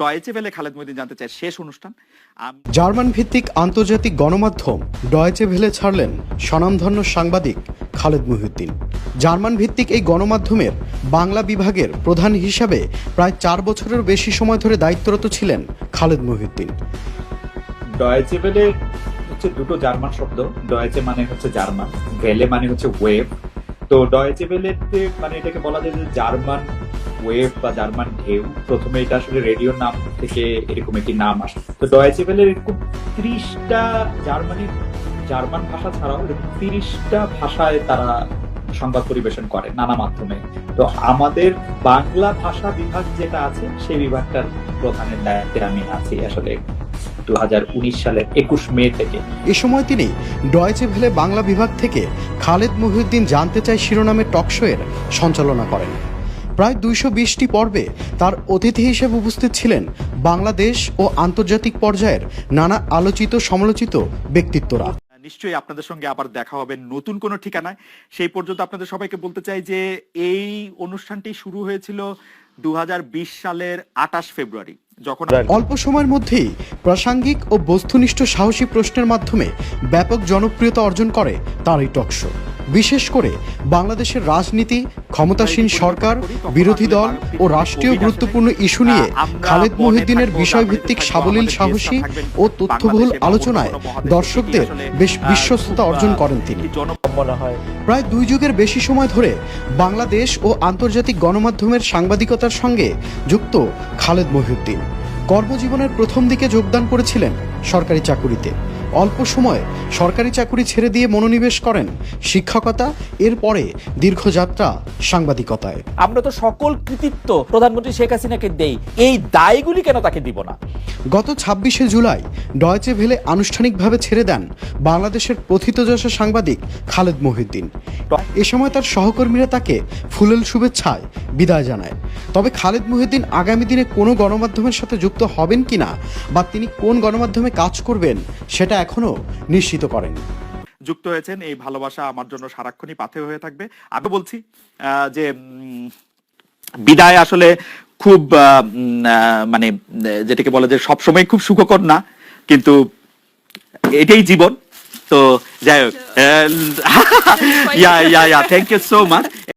Deutsche Welle Khaled Mohiuddin জানতে চাই শেষ অনুষ্ঠান। জার্মান ভিত্তিক আন্তর্জাতিক গণমাধ্যম ডয়েচে ভেলে ছাড়লেন স্বনামধন্য সাংবাদিক খালেদ মহিউদ্দিন। জার্মান ভিত্তিক এই গণমাধ্যমের বাংলা বিভাগের প্রধান হিসাবে প্রায় চার বছরের বেশি সময় ধরে দায়িত্বরত ছিলেন খালেদ মহিউদ্দিন। ডয়েচে ভেলে হচ্ছে দুটো জার্মান শব্দ ডয়েচে মানে হচ্ছে জার্মান ভেলে মানে হচ্ছে ওয়েব তো ডয়েচে ভেলেতে মানে এটাকে বলা যায় যে জার্মান ওয়েব বা জার্মান ঢেউ, প্রথমে এটা আসলে রেডিওর নাম থেকে এরকম একটি নাম আসে। তো ডয়েচে ভেলের এরকম ত্রিশটা জার্মানির জার্মান ভাষা ছাড়াও এরকম তিরিশটা ভাষায় তারা সংবাদ পরিবেশন করে নানা মাধ্যমে। তো আমাদের বাংলা ভাষা বিভাগ যেটা আছে, সেই বিভাগটার প্রধানের দায়িত্বে আমি আছি আসলে দু হাজার উনিশ সালের একুশ মে থেকে। এ সময় তিনি ডয়েচে ভেলে বাংলা বিভাগ থেকে খালেদ মহিউদ্দিন জানতে চাই শিরোনামের টকশোয়ের সঞ্চালনা করেন। প্রায় দুইশো বিশটি পর্বে তার অতিথি হিসেবে উপস্থিত ছিলেন বাংলাদেশ ও আন্তর্জাতিক পর্যায়ের নানা আলোচিত সমালোচিত ব্যক্তিত্বরা। নিশ্চয়ই আপনাদের সঙ্গে আবার দেখা হবে নতুন কোনো ঠিকানায়। সেই পর্যন্ত আপনাদের সবাইকে বলতে চাই যে এই অনুষ্ঠানটি শুরু হয়েছিল দু হাজার বিশ সালের আঠাশ ফেব্রুয়ারি যখন অল্প সময়ের মধ্যেই প্রাসঙ্গিক ও বস্তুনিষ্ঠ সাহসী প্রশ্নের মাধ্যমে ব্যাপক জনপ্রিয়তা অর্জন করে তার এই টকশো বিশেষ করে বাংলাদেশের রাজনীতি ক্ষমতাসীন সরকার বিরোধী দল ও রাষ্ট্রীয় গুরুত্বপূর্ণ ইস্যু নিয়ে খালেদ মহিউদ্দিনের বিষয়ভিত্তিক সাবলীল সাহসী ও তথ্যবহুল আলোচনায় দর্শকদের বেশ বিশ্বস্ততা অর্জন করেন তিনি। প্রায় দুই যুগের বেশি সময় ধরে বাংলাদেশ ও আন্তর্জাতিক গণমাধ্যমের সাংবাদিকতার সঙ্গে যুক্ত খালেদ মহিউদ্দিন। কর্মজীবনের প্রথম দিকে যোগদান করেছিলেন সরকারি চাকুরিতে। অল্প সময়ে সরকারি চাকুরি ছেড়ে দিয়ে মনোনিবেশ করেন শিক্ষকতা এরপরে দীর্ঘযাত্রা সাংবাদিকতায়। আমরা তো সকল কৃতিত্ব প্রধানমন্ত্রী শেখ হাসিনাকে দেই এই দায়গুলি কেন তাকে দিব না? গত ছাব্বিশে জুলাই ডয়েচে ভেলে আনুষ্ঠানিকভাবে ছেড়ে দেন বাংলাদেশের প্রথিতযশা সাংবাদিক খালেদ মহিউদ্দিন। এ সময় তার সহকর্মীরা তাকে ফুলেল শুভেচ্ছায় বিদায় জানায়। তবে খালেদ মহিউদ্দিন আগামী দিনে কোনো গণমাধ্যমের সাথে যুক্ত হবেন কিনা বা তিনি কোন গণমাধ্যমে কাজ করবেন সেটা এখনও নিশ্চিত করেন। যুক্ত হয়েছেন এই ভালোবাসা আমার জন্য সারাক্ষণই পাথে হয়ে থাকবে। আমি বলছি যে উম, বিদায় আসলে খুব আহ, মানে যেটাকে বলে যে সবসময় খুব সুখকর না কিন্তু এটাই জীবন। তো যাই হোক yeah yeah yeah thank you so much